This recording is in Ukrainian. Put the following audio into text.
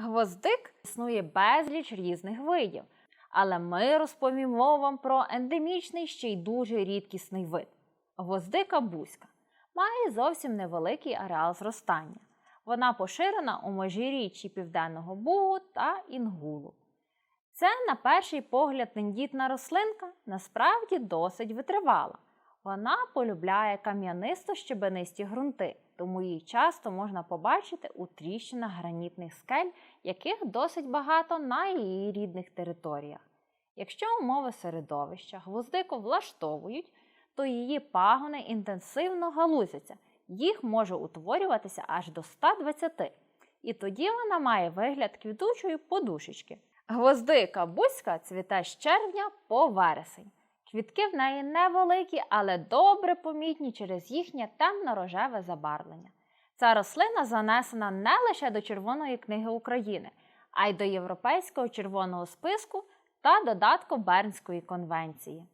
Гвоздик існує безліч різних видів, але ми розповімо вам про ендемічний ще й дуже рідкісний вид гвоздика бузька. Має зовсім невеликий ареал зростання. Вона поширена у межиріччі Південного Бугу та Інгулу. Це, на перший погляд, тендітна рослинка насправді досить витривала. Вона полюбляє кам'янисто-щебенисті ґрунти, тому її часто можна побачити у тріщинах гранітних скель, яких досить багато на її рідних територіях. Якщо умови середовища гвоздику влаштовують, то її пагони інтенсивно галузяться, їх може утворюватися аж до 120. І тоді вона має вигляд квітучої подушечки. Гвоздика бузька цвіте з червня по вересень. Квітки в неї невеликі, але добре помітні через їхнє темно-рожеве забарвлення. Ця рослина занесена не лише до Червоної книги України, а й до Європейського червоного списку та додатку Бернської конвенції.